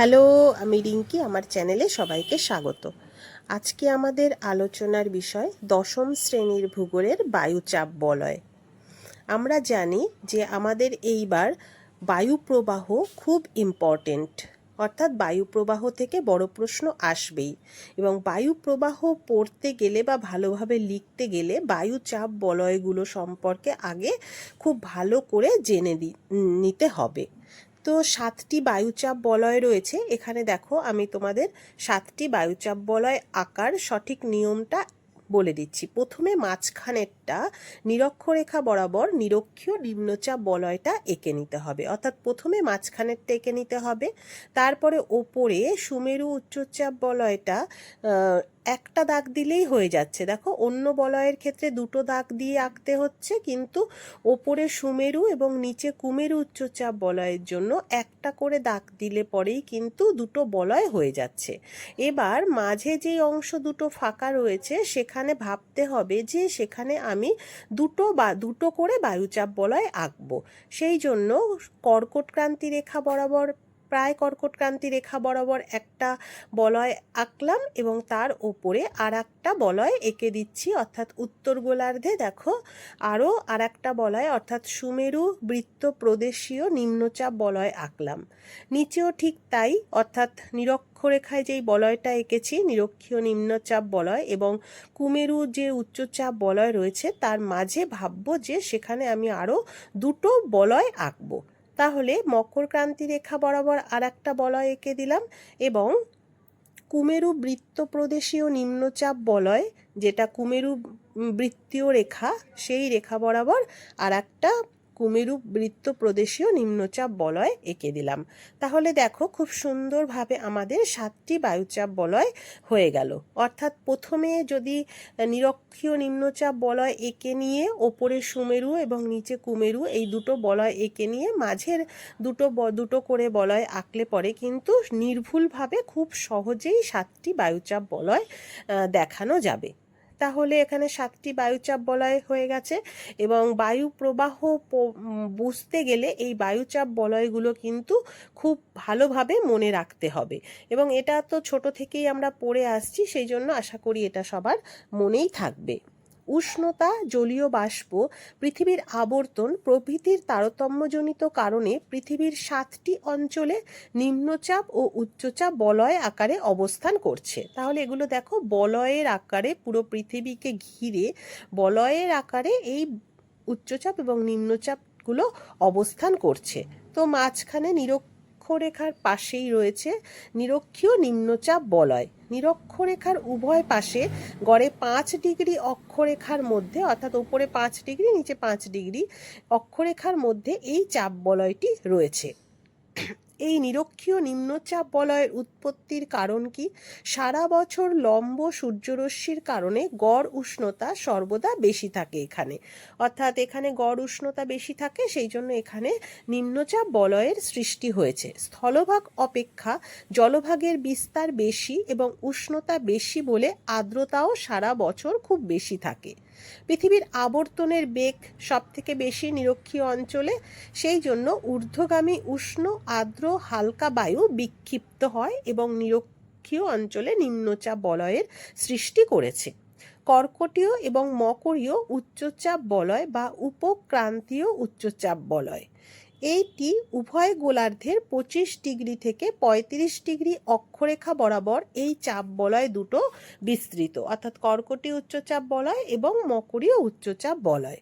Hello, আমি রিঙ্কি, আমার চ্যানেলে সবাইকে স্বাগত। আজকে আমাদের আলোচনার বিষয় দশম শ্রেণির ভূগোলের বায়ুচাপ বলয়। আমরা জানি যে আমাদের এইবার বায়ু প্রবাহ খুব ইম্পর্টেন্ট অর্থাৎ বায়ু প্রবাহ থেকে বড় প্রশ্ন আসবেই। এবং বায়ু প্রবাহ পড়তে গেলে বা ভালোভাবে লিখতে গেলে বায়ুচাপ বলয়গুলো সম্পর্কে আগে খুব ভালো করে জেনে নিতে হবে। তো সাতটি বায়ুচাপ বলয় রয়েছে। এখানে দেখো আমি তোমাদের সাতটি বায়ুচাপ বলয় আকার সঠিক নিয়মটা বলে দিচ্ছি। প্রথমে মাঝখানেরটা নিরক্ষরেখা বরাবর নিরক্ষীয় নিম্নচাপ বলয়টা এঁকে নিতে হবে। অর্থাৎ প্রথমে মাঝখানেরটা এঁকে নিতে হবে। তারপরে ওপরে সুমেরু উচ্চচাপ বলয়টা একটা দাগ দিলেই হয়ে যাচ্ছে। দেখো, অন্য বলয়ের ক্ষেত্রে দুটো দাগ দিয়ে আঁকতে হচ্ছে, কিন্তু ওপরে সুমেরু এবং নিচে কুমেরু উচ্চচাপ বলয়ের জন্য একটা করে দাগ দিলে পরেই কিন্তু দুটো বলয় হয়ে যাচ্ছে। এবার মাঝে যেই অংশ দুটো ফাঁকা রয়েছে, সেখানে ভাবতে হবে যে সেখানে আমি দুটো বা, দুটো করে বায়ুচাপ বলয় আঁকবো। সেই জন্য কর্কটক্রান্তি রেখা বরাবর প্রায় কর্কটক্রান্তি রেখা বরাবর একটা বলয় আঁকলাম এবং তার ওপরে আর একটা বলয় এঁকে দিচ্ছি, অর্থাৎ উত্তর গোলার্ধে দেখো আরও আর একটা বলয়, অর্থাৎ সুমেরু বৃত্ত প্রদেশীয় নিম্নচাপ বলয় আঁকলাম। নিচেও ঠিক তাই, অর্থাৎ নিরক্ষরেখায় যেই বলয়টা এঁকেছি, নিরক্ষীয় নিম্নচাপ বলয় এবং কুমেরু যে উচ্চচাপ বলয় রয়েছে, তার মাঝে ভাববো যে সেখানে আমি আরও দুটো বলয় আঁকবো। তাহলে মকর ক্রান্তি রেখা বরাবর আর একটা বলয় এঁকে দিলাম এবং কুমেরু বৃত্ত প্রদেশীয় নিম্নচাপ বলয়, যেটা কুমেরু বৃত্তীয় রেখা, সেই রেখা বরাবর আর একটা কুমেরু বৃত্ত প্রদেশীয় নিম্নচাপ বলয় এঁকে দিলাম। তাহলে দেখো খুব সুন্দরভাবে আমাদের সাতটি বায়ুচাপ বলয় হয়ে গেল। অর্থাৎ প্রথমে যদি নিরক্ষীয় নিম্নচাপ বলয় এঁকে নিয়ে ওপরে সুমেরু এবং নিচে কুমেরু এই দুটো বলয় এঁকে নিয়ে মাঝের দুটো দুটো করে বলয় আঁকলে পরে কিন্তু নির্ভুলভাবে খুব সহজেই সাতটি বায়ুচাপ বলয় দেখানো যাবে। তাহলে এখানে সাতটি বায়ুচাপ বলয় হয়ে গেছে এবং বায়ু প্রবাহ বুঝতে গেলে এই বায়ুচাপ বলয়গুলো কিন্তু খুব ভালোভাবে মনে রাখতে হবে। এবং এটা তো ছোট থেকেই আমরা পড়ে আসছি, সেই জন্য আশা করি এটা সবার মনেই থাকবে। উষ্ণতা, জলীয় বাষ্প, পৃথিবীর আবর্তন, প্রভৃতির তারতম্যজনিত কারণে পৃথিবীর সাতটি অঞ্চলে নিম্নচাপ ও উচ্চচাপ বলয় আকারে অবস্থান করছে। তাহলে এগুলো দেখো, বলয়ের আকারে পুরো পৃথিবীকে ঘিরে, বলয়ের আকারে এই উচ্চচাপ এবং নিম্নচাপগুলো অবস্থান করছে। তো মাঝখানে নিরক্ষরেখার পাশেই রয়েছে নিরক্ষীয় নিম্নচাপ বলয়। নিরক্ষরেখার উভয় পাশে গড়ে পাঁচ ডিগ্রি অক্ষরেখার মধ্যে, অর্থাৎ উপরে পাঁচ ডিগ্রি, নিচে পাঁচ ডিগ্রি অক্ষরেখার মধ্যে এই চাপ বলয়টি রয়েছে। এই নিরক্ষীয় নিম্নচাপ বলয়ের উৎপত্তির কারণ কি? সারা বছর লম্ব সূর্যরশ্মির কারণে গড় উষ্ণতা সর্বদা বেশি থাকে এখানে। অর্থাৎ এখানে গড় উষ্ণতা বেশি থাকে, সেই জন্য এখানে নিম্নচাপ বলয়ের সৃষ্টি হয়েছে। স্থলভাগ অপেক্ষা জলভাগের বিস্তার বেশি এবং উষ্ণতা বেশি বলে আর্দ্রতাও সারা বছর খুব বেশি থাকে। পৃথিবীর আবর্তনের বেগ সব থেকে বেশি নিরক্ষীয় অঞ্চলে, সেই জন্য ঊর্ধ্বগামী উষ্ণ, আর্দ্র, হালকা বায়ু বিক্ষিপ্ত হয় এবং নিরক্ষীয় অঞ্চলে নিম্নচাপ বলয়ের সৃষ্টি করেছে। কর্কটীয় এবং মকরীয় উচ্চচাপ বলয় বা উপক্রান্তীয় উচ্চচাপ বলয়। এইটি উভয় গোলার্ধের পঁচিশ ডিগ্রি থেকে পঁয়ত্রিশ ডিগ্রি অক্ষরেখা বরাবর এই চাপ বলয় দুটো বিস্তৃত। অর্থাৎ কর্কটীয় উচ্চচাপ বলয় এবং মকরীয় উচ্চচাপ বলয়।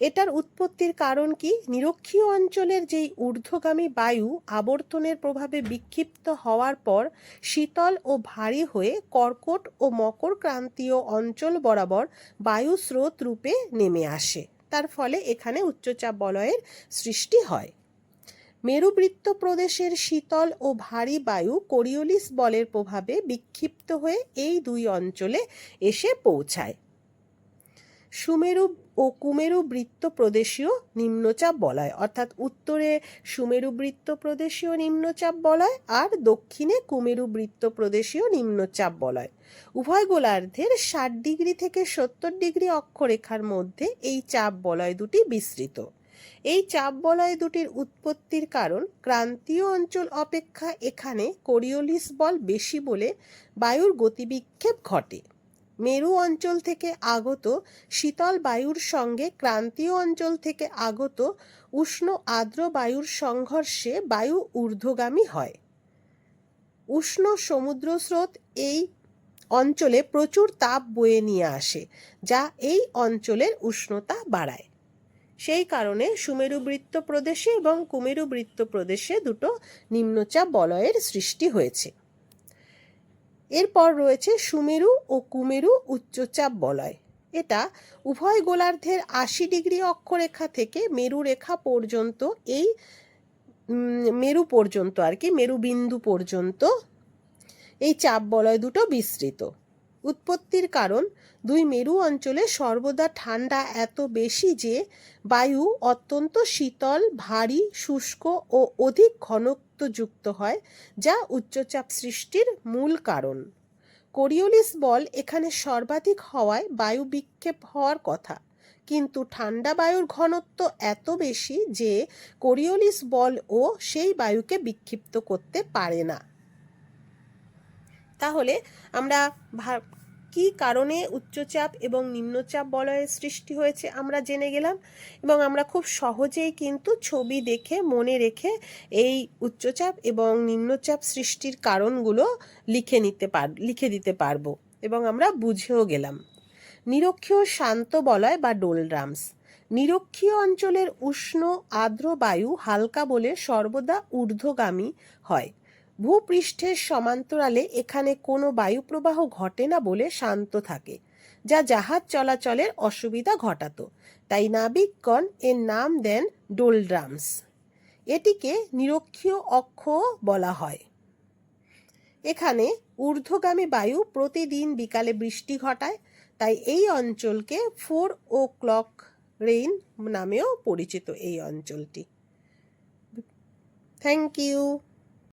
এটার উৎপত্তির কারণ কি? নিরক্ষীয় অঞ্চলের যেই ঊর্ধ্বগামী বায়ু আবর্তনের প্রভাবে বিক্ষিপ্ত হওয়ার পর শীতল ও ভারী হয়ে কর্কট ও মকর ক্রান্তীয় অঞ্চল বরাবর বায়ু স্রোত রূপে নেমে আসে। তার ফলে এখানে উচ্চচাপ বলয়ের সৃষ্টি হয়। মেরুবৃত্ত প্রদেশের শীতল ও ভারী বায়ু কোরিওলিস বলের প্রভাবে বিক্ষিপ্ত হয়ে এই দুই অঞ্চলে এসে পৌঁছায়। সুমেরু ও কুমেরু বৃত্ত প্রদেশীয় নিম্নচাপ বলয়। অর্থাৎ উত্তরে সুমেরু বৃত্ত প্রদেশীয় নিম্নচাপ বলয় আর দক্ষিণে কুমেরু বৃত্ত প্রদেশীয় নিম্নচাপ বলয়। উভয় গোলার্ধের ষাট ডিগ্রি থেকে সত্তর ডিগ্রি অক্ষরেখার মধ্যে এই চাপ বলয় দুটি বিস্তৃত। এই চাপ বলয় দুটির উৎপত্তির কারণ ক্রান্তীয় অঞ্চল অপেক্ষা এখানে কোরিওলিস বল বেশি বলে বায়ুর গতিবিক্ষেপ ঘটে। মেরু অঞ্চল থেকে আগত শীতল বায়ুর সঙ্গে ক্রান্তীয় অঞ্চল থেকে আগত উষ্ণ আর্দ্র বায়ুর সংঘর্ষে বায়ু ঊর্ধ্বগামী হয়। উষ্ণ সমুদ্র স্রোত এই অঞ্চলে প্রচুর তাপ বয়ে নিয়ে আসে, যা এই অঞ্চলের উষ্ণতা বাড়ায়। সেই কারণে সুমেরু বৃত্ত প্রদেশে এবং কুমেরু বৃত্ত প্রদেশে দুটো নিম্নচাপ বলয়ের সৃষ্টি হয়েছে। এরপর রয়েছে সুমেরু ও কুমেরু উচ্চচাপ বলয়। এটা উভয় গোলার্ধের আশি ডিগ্রি অক্ষরেখা থেকে মেরু রেখা পর্যন্ত, এই মেরু পর্যন্ত আর কি, মেরুবিন্দু পর্যন্ত এই চাপ বলয় দুটো বিস্তৃত। উৎপত্তির কারণ, দুই মেরু অঞ্চলে সর্বদা ঠান্ডা এত বেশি যে বায়ু অত্যন্ত শীতল, ভারী, শুষ্ক ও অধিক ঘনত্বযুক্ত হয়, যা উচ্চচাপ সৃষ্টির মূল কারণ। কোরিওলিস বল এখানে সর্বাধিক হওয়ায় বায়ু বিক্ষেপ হওয়ার কথা, কিন্তু ঠান্ডা বায়ুর ঘনত্ব এত বেশি যে কোরিওলিস বল ও সেই বায়ুকে বিক্ষিপ্ত করতে পারে না। তাহলে আমরা কি কারণে উচ্চচাপ এবং নিম্নচাপ বলয়ের সৃষ্টি হয়েছে আমরা জেনে গেলাম। এবং আমরা খুব সহজেই কিন্তু ছবি দেখে, মনে রেখে এই উচ্চচাপ এবং নিম্নচাপ সৃষ্টির কারণগুলো লিখে নিতে পার, লিখে দিতে পারব। এবং আমরা বুঝেও গেলাম। নিরক্ষীয় শান্ত বলয় বা ডোলড্রামস। নিরক্ষীয় অঞ্চলের উষ্ণ, আর্দ্র বায়ু হালকা বলে সর্বদা ঊর্ধ্বগামী হয়। ভূপৃষ্ঠের সমান্তরালে এখানে কোনো বায়ুপ্রবাহ ঘটে না বলে শান্ত থাকে, যা জাহাজ চলাচলের অসুবিধা ঘটাত। তাই নাবিকগণ এর নাম দেন ডোলড্রামস। এটিকে নিরক্ষীয় অক্ষ বলা হয়। এখানে ঊর্ধ্বগামী বায়ু প্রতিদিন বিকালে বৃষ্টি ঘটায়, তাই এই অঞ্চলকে ফোর ও ক্লক রেইন নামেও পরিচিত এই অঞ্চলটি। Thank you.